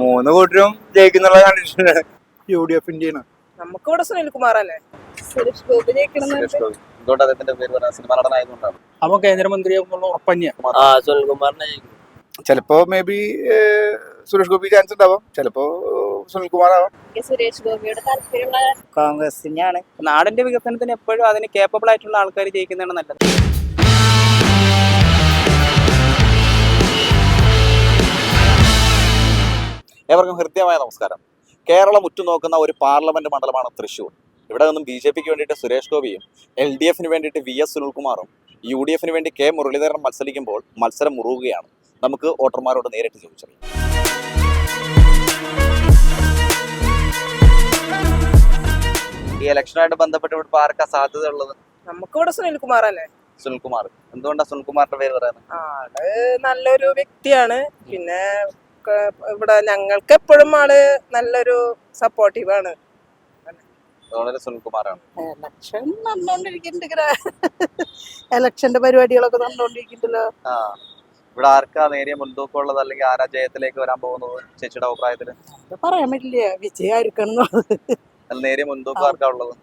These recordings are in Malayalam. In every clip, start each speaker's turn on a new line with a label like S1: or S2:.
S1: മൂന്ന് കൂട്ടരും ജയിക്കുന്നുള്ള കണ്ടിട്ടുണ്ട്
S2: യു ഡി എഫിന്റെയാണ്
S3: നമുക്കിവിടെ സുനിൽകുമാർ സുനിൽകുമാറല്ലേ?
S4: സുരേഷ് ഗോപി ജയിക്കണം
S5: സുരേഷ് ഗോപി. എന്തുകൊണ്ട് അദ്ദേഹത്തിന്റെ പേര് സിനിമ നടനായതുകൊണ്ടാണ്.
S2: അവൻ കേന്ദ്രമന്ത്രിയാകുന്നുള്ള ഉറപ്പഞ്ഞ
S6: ആ സുനിൽകുമാറിനെ ജയിക്കും.
S7: ചിലപ്പോ maybe Suresh Gopi chance ഉണ്ടാവാം. ചിലപ്പോ സുനിൽകുമാർ ആവാം
S4: സുരേഷ് ഗോപിയോട് താല്പര്യമുള്ള
S1: കോൺഗ്രസിനാണ്
S3: നാടിന്റെ വികസനത്തിന് എപ്പോഴും അതിന് കേപ്പബിൾ ആയിട്ടുള്ള ആൾക്കാർ ജയിക്കുന്നതാണ് നല്ലത്.
S5: ഏവർക്കും ഹൃദ്യമായ നമസ്കാരം. കേരളം ഉറ്റുനോക്കുന്ന ഒരു പാർലമെന്റ് മണ്ഡലമാണ് തൃശ്ശൂർ. ഇവിടെ നിന്നും ബി ജെ പിക്ക് വേണ്ടിയിട്ട് സുരേഷ് ഗോപിയും എൽ ഡി എഫിന് വേണ്ടിയിട്ട് വി എസ് സുനിൽകുമാറും യു ഡി എഫിന് വേണ്ടി കെ മുരളീധരൻ മത്സരിക്കുമ്പോൾ മത്സരം മുറുകുകയാണ്. നമുക്ക് വോട്ടർമാരോട് നേരിട്ട് ചോദിച്ചറിയാം. ഈ ഇലക്ഷനുമായിട്ട് ബന്ധപ്പെട്ട് ഇവിടെ ആർക്കാ സാധ്യത ഉള്ളത്
S3: നമുക്ക് ഇവിടെ സുനിൽകുമാറല്ലേ
S5: സുനിൽകുമാർ. എന്തുകൊണ്ടാണ് സുനിൽകുമാറിന്റെ പേര് പറയുന്നത്?
S3: ആൾ നല്ലൊരു വ്യക്തിയാണ്. പിന്നെ ഇവിടെ ഞങ്ങൾക്ക് എപ്പോഴും ആൾ നല്ലൊരു സപ്പോർട്ടീവ് ആണ്
S4: ഇലക്ഷൻ നടന്നുകൊണ്ടിരിക്കുന്നുണ്ട് ഇലക്ഷന്റെ പരിപാടികളൊക്കെ
S5: നടന്നോണ്ടിരിക്കുന്നുണ്ടല്ലോ. ഇവിടെ ആർക്കാ നേരിയ മുൻതൂക്കം ഉള്ളത് അല്ലെങ്കിൽ ആരാ ജയത്തിലേക്ക് വരാൻ പോകുന്നത് ചേച്ചിയുടെ
S4: അഭിപ്രായത്തിൽ? പറയാൻ പറ്റില്ല വിജയമായിരിക്കണം
S5: നേരിയ മുൻതൂക്കം ആർക്കാ ഉള്ളത്?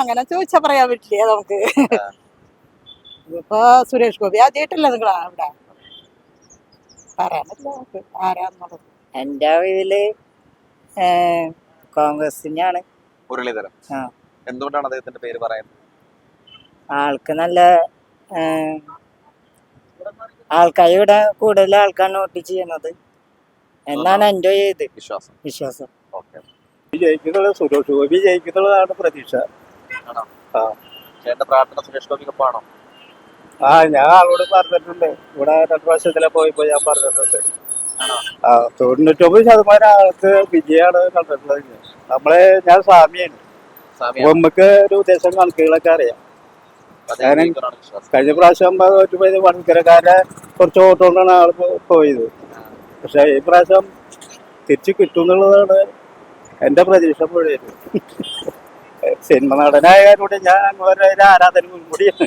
S4: അങ്ങനെ ചോദിച്ചാ പറയാൻ പറ്റില്ല നമുക്ക്? ഇപ്പൊ സുരേഷ് ഗോപി ആദ്യമായിട്ടല്ലേ നിങ്ങളാ ഇവിടെ നമുക്ക് ആരാന്നുള്ളത്.
S1: എന്റെ ഇതിൽ കോൺഗ്രസിനാണ്
S5: മുരളീധരൻ.
S1: ആ.
S5: എന്തുകൊണ്ടാണ് അദ്ദേഹത്തിന്റെ പേര് പറയുന്നത്?
S1: ആൾക്ക് നല്ല ആൾക്കാർ ഇവിടെ കൂടുതൽ ആൾക്കാർ വോട്ട് ചെയ്യുന്നത്. എന്നാണ് എന്റെ ഇത്.
S5: വിശ്വാസം.
S1: വിശ്വാസം.
S5: ഓക്കെ.
S2: ജയിക്കുന്നുള്ളത് സുരേഷ് ഗോപി. ജയിക്കുന്നുള്ളതാണ് പ്രതീക്ഷ.
S5: ചേട്ടന്റെ പ്രാർത്ഥന സുരേഷ് ഗോപിക്കൊപ്പാണോ
S2: ആ ഞാൻ ആളോട് പറഞ്ഞിട്ടുണ്ട്. ഇവിടെ രണ്ടു പ്രാവശ്യത്തിലെ പോയപ്പോ ഞാൻ പറഞ്ഞിട്ടുണ്ട്. ആ തൊണ്ണൂറ്റൊമ്പത് ശതമാനം ആൾക്ക് വിജയാണ് കണ്ടിട്ടുള്ളത്. നമ്മളെ ഞാൻ സ്വാമിയാണ്.
S5: സ്വാമി
S2: നമുക്ക് ഒരു ഉദ്ദേശം കണക്കുകളൊക്കെ അറിയാം. കഴിഞ്ഞ പ്രാവശ്യം തോറ്റുപോയത് വൺകരക്കാരെ കുറച്ച് ഓട്ടോണ്ടാണ് ആൾ പോയത്. പക്ഷെ ഈ പ്രാവശ്യം തിരിച്ചു കിട്ടും എന്നുള്ളതാണ് എന്റെ പ്രതീക്ഷ മുഴുവൻ സിനിമ നടനായ ഞാൻ ഒരു ആരാധന കൂടിയാണ്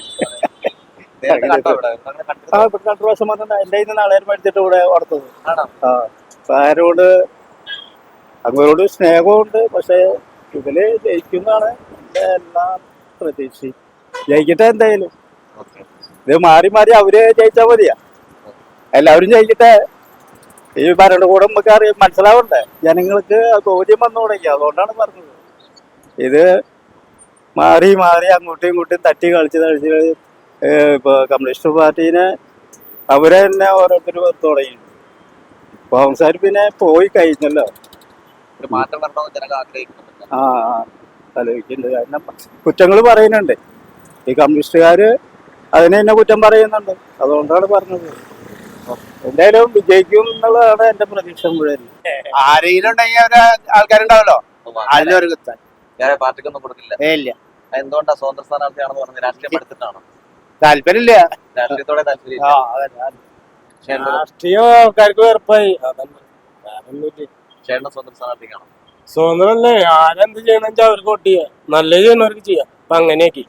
S5: ഇവിടെ?
S2: ആ ഇപ്പൊ രണ്ടു പ്രാവശ്യം വന്നിട്ട് എന്റെ കയ്യിൽ നാളെ മേടിച്ചിട്ട് ഇവിടെ വളർത്തത് ആ ആരോട് അങ്ങോട്ട് സ്നേഹമുണ്ട് പക്ഷെ ഇതിൽ ജയിക്കുന്നതാണ് എന്റെ എല്ലാ പ്രതീക്ഷയും. ജയിക്കട്ടെ എന്തായാലും. ഇത് മാറി മാറി അവർ ജയിച്ചാ മതിയാ. എല്ലാവരും ജയിക്കട്ടെ. ഈ ഭരണകൂടം നമുക്ക് അറിയാം മനസ്സിലാവണ്ടേ? ജനങ്ങൾക്ക് ബോധ്യം വന്നു തുടങ്ങി. അതുകൊണ്ടാണ് പറഞ്ഞത്. ഇത് മാറി മാറി അങ്ങോട്ടും ഇങ്ങോട്ടും തട്ടി കളിച്ച് കളിച്ച് ഏ, ഇപ്പൊ കമ്മ്യൂണിസ്റ്റ് പാർട്ടീനെ അവരെ തന്നെ ഓരോരുത്തർ തുടങ്ങി തുടങ്ങി കോൺഗ്രസ്സുകാർ പിന്നെ പോയി കഴിഞ്ഞല്ലോ.
S5: ഒരു മാറ്റം വരണമെന്ന് ജനങ്ങൾ ആഗ്രഹിക്കുന്നുണ്ട്.
S2: ആ ആലോചിക്കുന്നുണ്ട്. കാരണം കുറ്റങ്ങൾ പറയുന്നുണ്ട്. ഈ കമ്മ്യൂണിസ്റ്റുകാർ അതിനെ തന്നെ കുറ്റം പറയുന്നുണ്ട്. അതുകൊണ്ടാണ് പറഞ്ഞത്. എന്തായാലും വിജയിക്കും എന്നുള്ളതാണ് എന്റെ പ്രതീക്ഷ മുഴുവൻ.
S7: ആരെങ്കിലും ഉണ്ടെങ്കിൽ അവരെ ആൾക്കാരുണ്ടാവല്ലോ. അതിലൊരു
S5: പാർട്ടിക്കൊന്നും കൊടുക്കില്ല.
S7: ഏ ഇല്ല.
S5: അത് എന്തുകൊണ്ടാ സ്വതന്ത്ര സ്ഥാനാർത്ഥിയാണെന്ന് പറഞ്ഞത് രാഷ്ട്രീയം എടുത്തിട്ടാണോ?
S7: താല്പര്യമില്ല.
S5: രാഷ്ട്രീയത്തോടെ താല്പര്യം
S2: രാഷ്ട്രീയ ആൾക്കാർക്ക് വെറുപ്പായി.
S5: ചേട്ടൻ സ്വന്തം സ്ഥാനാർത്ഥിക്കാണോ?
S6: സ്വതന്ത്രല്ലേ ആരെന്ത് ചെയ്യണമെന്ന് വെച്ചാൽ അവർക്ക് വോട്ട് ചെയ്യാം. നല്ല ചെയ്യുന്നവർക്ക് ചെയ്യാം. അപ്പൊ അങ്ങനെയാക്കി.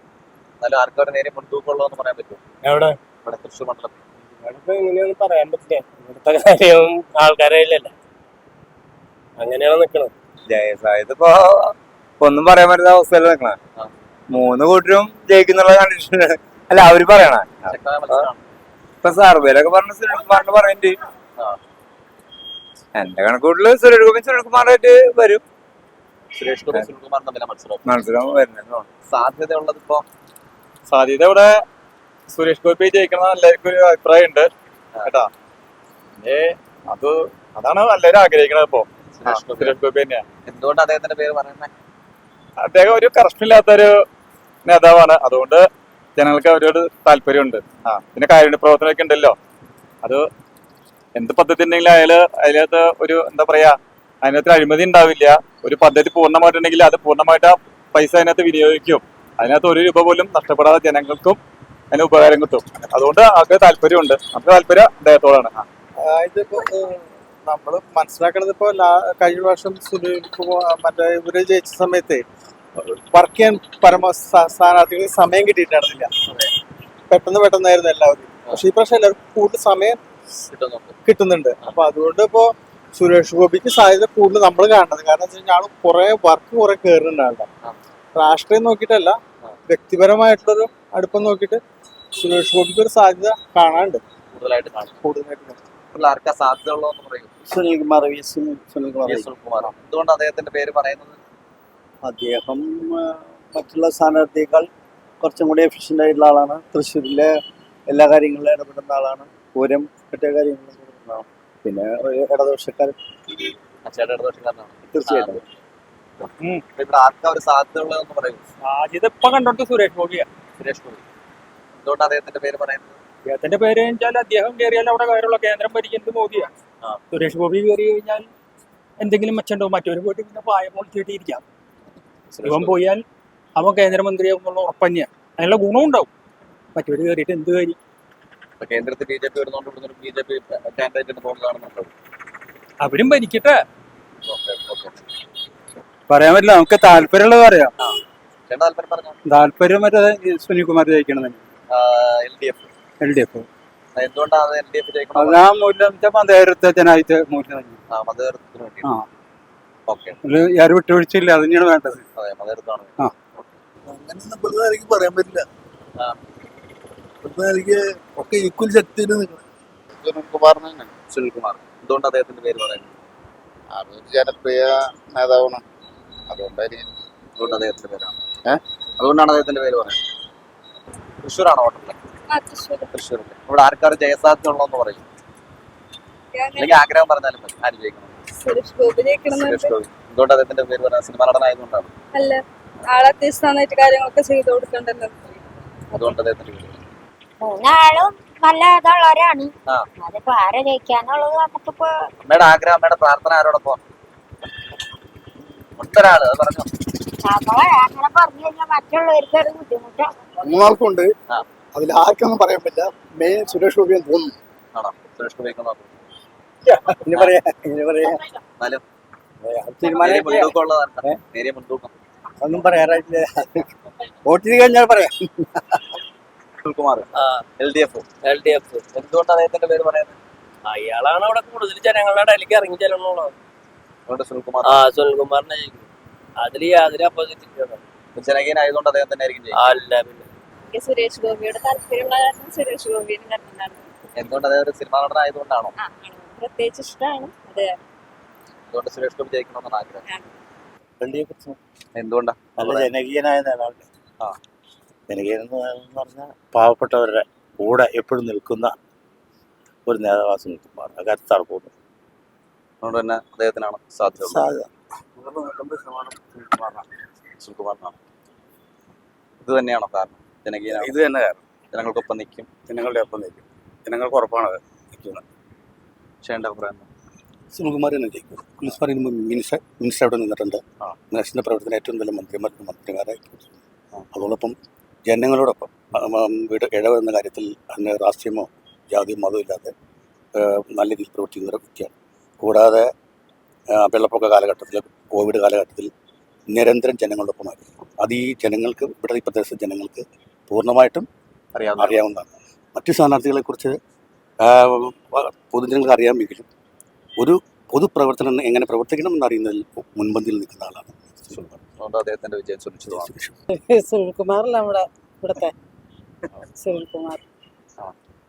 S5: എന്നാലും ആർക്കും ഒരു നേരിയ മുൻതൂക്കം ഉള്ളതെന്ന് പറയാൻ പറ്റുമോ?
S6: എവിടെ?
S5: ഇവിടെ തൃശ്ശൂർ മണ്ഡലത്തിൽ.
S6: ഇവിടെ എങ്ങനെയാന്ന് പറയാൻ പറ്റില്ല. ഇവിടുത്തെ കാര്യം ആൾക്കാരെ കയ്യിലല്ല അങ്ങനെയാണ് നിക്കണത്.
S1: ഇതിപ്പോ ഒന്നും പറയാൻ പറ്റുന്ന അവസ്ഥയല്ല
S5: നിക്കണ.
S1: മൂന്ന് കൂട്ടരും ജയിക്കുന്നുള്ള കണ്ടിട്ടുണ്ട് അല്ല അവർ പറയണ. ഇപ്പൊ സർവേലൊക്കെ പറഞ്ഞ സുനിൽകുമാറിന് പറയുന്നുണ്ട്
S5: പറയണ്ട്
S1: എന്റെ കണക്കൂട്ടിൽ സുരേഷ് ഗോപി വരും.
S5: സുരേഷ് ഗോപി വരും തമ്മിലെ മത്സരം.
S1: മത്സരം വരുന്നത്
S5: സാധ്യതയുള്ളത് ഇപ്പോ
S8: സാധ്യത ഇവിടെ സുരേഷ് ഗോപി ജയിക്കണം എല്ലാവർക്കും ഒരു അഭിപ്രായം ഉണ്ട് കേട്ടാ? ഏ അത് അതാണ് എല്ലാവരും ആഗ്രഹിക്കണത് ഇപ്പോ.
S5: സുരേഷ് ഗോപി.
S8: സുരേഷ് ഗോപി തന്നെയാ.
S5: എന്തുകൊണ്ട് അദ്ദേഹത്തിന്റെ പേര് പറയുന്നത്
S8: അദ്ദേഹം ഒരു കറക്ഷൻ ഇല്ലാത്തൊരു നേതാവാണ്. അതുകൊണ്ട് ജനങ്ങൾക്ക് അവരോട് താല്പര്യമുണ്ട്. ആ പിന്നെ കാര്യ പ്രവർത്തനമൊക്കെ ഉണ്ടല്ലോ. അത് എന്ത് പദ്ധതി ഉണ്ടെങ്കിലും അയാൾ അതിനകത്ത് ഒരു എന്താ പറയാ അതിനകത്ത് അഴിമതി ഉണ്ടാവില്ല. ഒരു പദ്ധതി പൂർണമായിട്ടുണ്ടെങ്കിൽ അത് പൂർണമായിട്ട് ആ പൈസ അതിനകത്ത് വിനിയോഗിക്കും. അതിനകത്ത് ഒരു രൂപ പോലും നഷ്ടപ്പെടാതെ ജനങ്ങൾക്കും അതിന് ഉപകാരം കിട്ടും. അതുകൊണ്ട് ആൾക്ക് താല്പര്യമുണ്ട്. നമുക്ക് താല്പര്യം അദ്ദേഹത്തോടാണ്.
S2: നമ്മൾ മനസ്സിലാക്കണത് ഇപ്പോൾ കഴിഞ്ഞ വർഷം സുനിൽ മറ്റേ ഇവർ ജയിച്ച സമയത്ത് വർക്ക് ചെയ്യാൻ പരമ സ്ഥാനാർത്ഥികൾ സ്ഥാനാർത്ഥികൾക്ക് സമയം കിട്ടിയിട്ടുണ്ടായിരുന്നില്ല. പെട്ടെന്ന് പെട്ടെന്നായിരുന്നു എല്ലാവരും. പക്ഷെ ഈ പ്രാവശ്യം എല്ലാവർക്കും കൂടുതൽ സമയം
S5: കിട്ടുന്നുണ്ട്.
S9: അപ്പൊ അതുകൊണ്ട് ഇപ്പോ സുരേഷ് ഗോപിക്ക് സാധ്യത കൂടുതൽ നമ്മൾ കാണുന്നത്. കാരണം വെച്ച് കഴിഞ്ഞാൽ ആൾ കുറെ വർക്ക് കുറെ കയറുന്നുണ്ട് ആളുടെ. രാഷ്ട്രീയം നോക്കിയിട്ടല്ല. വ്യക്തിപരമായിട്ടുള്ളൊരു അടുപ്പം നോക്കിയിട്ട് സുരേഷ് ഗോപിക്ക് ഒരു സാധ്യത കാണാനുണ്ട്.
S5: കൂടുതലായിട്ട് കാണും.
S9: കൂടുതലായിട്ട്
S5: സുനിൽ ആർക്കാ സാധ്യത ഉള്ളതെന്ന് പറയും.
S10: Sunilkumar V S Sunilkumar.
S5: V S എന്തുകൊണ്ട് അദ്ദേഹത്തിന്റെ പേര് പറയുന്നത്?
S10: അദ്ദേഹം മറ്റുള്ള സ്ഥാനാർത്ഥിയേക്കാൾ കുറച്ചും കൂടി എഫിഷ്യന്റ് ആയിട്ടുള്ള ആളാണ്. തൃശ്ശൂരിലെ എല്ലാ കാര്യങ്ങളിലും ഇടപെടുന്ന ആളാണ്. പൂരം മറ്റേ കാര്യങ്ങളിലും ഇടപെടുന്ന ആളാണ്. പിന്നെ
S5: ഇടദോഷക്കാരൻ
S10: തീർച്ചയായിട്ടും.
S5: സാധ്യത
S11: ഇപ്പൊ കണ്ടോട്ട് സുരേഷ് ഗോപിയാ.
S5: സുരേഷ് ഗോപി. എന്തുകൊണ്ട് അദ്ദേഹത്തിന്റെ പേര് പറയുന്നത്?
S11: അദ്ദേഹത്തിന്റെ പേര് വെച്ചാൽ അദ്ദേഹം കയറിയാൽ അവിടെ കാര്യമുള്ള കേന്ദ്രം ഭരിക്കുന്നത് മോദിയാ. സുരേഷ് ഗോപി കയറി കഴിഞ്ഞാൽ എന്തെങ്കിലും മെച്ചമുണ്ടോ മറ്റൊരു പോയിട്ട് പിന്നെ പായ പൊളിച്ചിട്ടിരിക്കാം ഇവൻ പോയാൽ അവൻ കേന്ദ്രമന്ത്രിയാവും എന്നുള്ള ഉറപ്പന്നെയാണ് അതിനുള്ള ഗുണം ഉണ്ടാവും. മറ്റൊരു കയറിയിട്ട് എന്ത് കാര്യം?
S5: കേന്ദ്രത്തിൽ ബി ജെ പി വരുന്നോണ്ട് ബി ജെ പി കാൻഡിഡേറ്റിന് തോന്നുന്നു
S11: അവരും ഭരിക്കട്ടെ.
S12: പറയാൻ പറ്റില്ല നമുക്ക് താല്പര്യമുള്ളത് പറയാം
S5: താല്പര്യം
S12: മറ്റേ സുനിൽകുമാർ ജയിക്കണം
S5: എൽ ഡി എഫ്. എന്തുകൊണ്ടാണ്
S12: അത് മൂല്യം മതേരത്തെ ജനാധിപത്യ മൂല്യം
S5: ആ.
S12: ആരും വിട്ടുവീഴ്ചയില്ല അത് തന്നെയാണ് വേണ്ടത്. ആ.
S13: അങ്ങനെ എനിക്ക് പറയാൻ പറ്റില്ല.
S5: ആ.
S13: ഇപ്പോഴത്തെ എനിക്ക് ഒക്കെ ഈക്വൽ ശക്തിയിൽ നിൽക്കണം.
S5: സുനിൽകുമാറിന് തന്നെ. സുനിൽകുമാർ എന്തുകൊണ്ട് അദ്ദേഹത്തിന്റെ പേര് പറയുന്നത്
S13: അത് ജനപ്രിയ നേതാവാണ്. അതുകൊണ്ടായിരിക്കും.
S5: അതുകൊണ്ട് അദ്ദേഹത്തിന്റെ പേരാണ്? ഏഹ് അതുകൊണ്ടാണ് അദ്ദേഹത്തിന്റെ പേര് പറയുന്നത് തൃശ്ശൂരാണോ ഓട്ടം തൃശ്ശൂർ ഇവിടെ ആർക്കാർ ജയസാധ്യത ഉള്ളതെന്ന് പറയും അല്ലെങ്കിൽ ആഗ്രഹം പറഞ്ഞാലും മതി. ആര് ജയിക്കണം
S14: സുരേഷ്
S5: എന്തുകൊണ്ട് അദ്ദേഹത്തിന്റെ പേര് സിനിമ നടനായതുകൊണ്ടാണ്.
S14: അല്ല ആളെ കാര്യങ്ങളൊക്കെ ചെയ്തു കൊടുക്കണ്ടല്ലോ.
S5: അതുകൊണ്ട് അദ്ദേഹത്തിന്റെ
S15: മൂന്നാളും നല്ല ഇതുള്ളവരാണ്. അതിപ്പോ ആരെ ജയിക്കാന്നുള്ളത് നമുക്കിപ്പോ
S5: അമ്മയുടെ ആഗ്രഹം അമ്മയുടെ പ്രാർത്ഥന ആരോടൊപ്പം? ഒട്ടൊരാൾ അത് പറഞ്ഞു?
S15: നമ്മളെ അങ്ങനെ പറഞ്ഞു കഴിഞ്ഞാൽ മറ്റുള്ളവർക്ക് ഒരു ബുദ്ധിമുട്ടാണ്
S13: മൂന്നാൾക്കുണ്ട്. അതിൽ ആർക്കൊന്നും പറയാൻ പറ്റില്ല. മെയിൻ സുരേഷ് ഗോപിയെന്ന് തോന്നുന്നു.
S5: ആണോ? സുരേഷ് ഗോപിയൊക്കെ നോക്കും
S10: ഇനി പറയാ ഇനി പറയാ.
S5: എന്നാലും
S10: തീരുമാനം
S5: നേരിയ മുൻതൂക്കം ഉള്ളതാണ് നേരിയ മുൻതൂക്കം.
S10: ഒന്നും പറയാറായിട്ടില്ല. വോട്ട് ചെയ്ത് കഴിഞ്ഞാൽ പറയാം.
S5: Sunilkumar L D F.
S11: L D F.
S5: എന്തുകൊണ്ട് അദ്ദേഹത്തിന്റെ പേര് പറയുന്നത്?
S11: അയാളാണ് അവിടെ കൂടുതൽ ജനങ്ങളുടെ ഇടയിലേക്ക് ഇറങ്ങി ചെല്ലുന്നുള്ളത്
S5: അതുകൊണ്ട് സുനിൽകുമാർ.
S11: ആ സുനിൽകുമാറിനെ ജയിക്കും അതിൽ യാതൊരു അപ്പോസിറ്റ്
S5: ജനകീയനായതുകൊണ്ട് അദ്ദേഹം തന്നെ ആയിരിക്കും
S11: അല്ല പിന്നെ.
S14: സുരേഷ് ഗോപിയുടെ താല്പര്യമുള്ള സുരേഷ് ഗോപിയെ
S5: എന്തുകൊണ്ട് അദ്ദേഹം ഒരു സിനിമാ നടനായതുകൊണ്ടാണോ?
S14: പ്രത്യേകിച്ച് ഇഷ്ടമാണ് അതെ
S5: അതുകൊണ്ട് സുരേഷ് ഗോപി ജയിക്കണമെന്നാണ് ആഗ്രഹം?
S10: വെള്ളിയെക്കുറിച്ച്
S5: എന്തുകൊണ്ടാ?
S10: നല്ല ജനകീയനായ നേതാവ്
S5: ആ.
S10: ജനകീയൻ എന്ന് പറഞ്ഞാൽ പാവപ്പെട്ടവരുടെ കൂടെ എപ്പോഴും നിൽക്കുന്ന ഒരു നേതാവാസം സുനിൽകുമാർ അക്കാര്യത്തിൽ തർക്കമൊന്നും
S5: അതുകൊണ്ട് തന്നെ അദ്ദേഹത്തിനാണ്. സാധ്യത. സുനിൽകുമാറിനാണ്. ഇത് തന്നെയാണോ കാരണം? ജനകീയനാണ്.
S10: ഇത് തന്നെ കാരണം.
S5: ജനങ്ങൾക്കൊപ്പം നിൽക്കും.
S10: ജനങ്ങളുടെ ഒപ്പം നിൽക്കും. ജനങ്ങൾക്ക് ഉറപ്പാണ് നിൽക്കുന്നത്.
S5: ചെയ്യേണ്ട അഭിപ്രായം?
S10: സുനിൽകുമാർ തന്നെ ജയിക്കും. സുനിൽകുമാർ ഇന്ന് മിനിസ്റ്റർ മിനിസ്റ്റർ അവിടെ നിന്നിട്ടുണ്ട്.
S5: ആ.
S10: മിനിസ്റ്ററിന്റെ പ്രവർത്തനം ഏറ്റവും നല്ല മന്ത്രിമാർക്ക് മന്ത്രിമാരെ അതോടൊപ്പം ജനങ്ങളോടൊപ്പം വീട് ഇടവെന്ന കാര്യത്തിൽ അങ്ങനെ രാഷ്ട്രീയമോ ജാതിയോ മതമോ ഇല്ലാതെ നല്ല രീതിയിൽ പ്രവർത്തിക്കുന്ന ഒരു വ്യക്തിയാണ്. കൂടാതെ വെള്ളപ്പൊക്ക കാലഘട്ടത്തിൽ കോവിഡ് കാലഘട്ടത്തിൽ നിരന്തരം ജനങ്ങളോടൊപ്പമായിരുന്നു അത് ഈ ജനങ്ങൾക്ക് ഇവിടെ ഈ പ്രദേശത്തെ ജനങ്ങൾക്ക് പൂർണമായിട്ടും
S5: അറിയാവുന്ന
S10: അറിയാവുന്നതാണ്. മറ്റു സ്ഥാനാർത്ഥികളെ കുറിച്ച് പൊതുജനങ്ങൾക്ക് അറിയാമെങ്കിലും ഒരു പൊതുപ്രവർത്തനം എങ്ങനെ പ്രവർത്തിക്കണം എന്നറിയുന്നതിൽ മുൻപന്തിയിൽ നിൽക്കുന്ന ആളാണ്
S5: അദ്ദേഹത്തിന്റെ വിജയം സുനിശ്ചിതമാണ്.
S4: സുനിൽകുമാറല്ല നമ്മുടെ ഇവിടുത്തെ സുനിൽകുമാർ.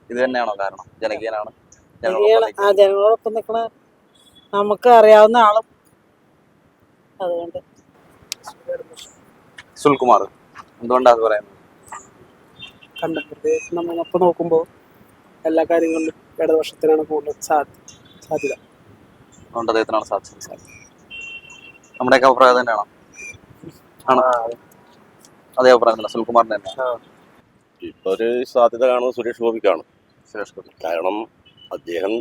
S5: ഇത് തന്നെയാണോ കാരണം? ജനകീയനാണ്?
S4: ജനകീയ-
S5: ജനങ്ങളോടൊപ്പം
S4: ആ ജനങ്ങളോടൊപ്പം നിൽക്കണ നമുക്ക് അറിയാവുന്ന ആളും അതുകൊണ്ട്.
S5: സുനിൽകുമാർ എന്തുകൊണ്ടാണ് അത് പറയുന്നത്?
S11: കണ്ടത് നമ്മളിപ്പോ നോക്കുമ്പോൾ എല്ലാ കാര്യങ്ങളിലും ഇടതുപക്ഷത്തിനാണ് കൂടുതൽ സാധ്യത.
S5: അതുകൊണ്ട് അദ്ദേഹത്തിനാണ് സാധ്യത. നമ്മുടെയൊക്കെ അഭിപ്രായം തന്നെയാണോ? ആണോ? അതേ അഭിപ്രായം തന്നെ. സുനിൽകുമാറിന്റെ തന്നെ.
S16: ഇപ്പൊ ഒരു സാധ്യത കാണുന്നത് സുരേഷ് ഗോപിക്കാണ്.
S5: സുരേഷ് ഗോപി.
S16: കാരണം അദ്ദേഹം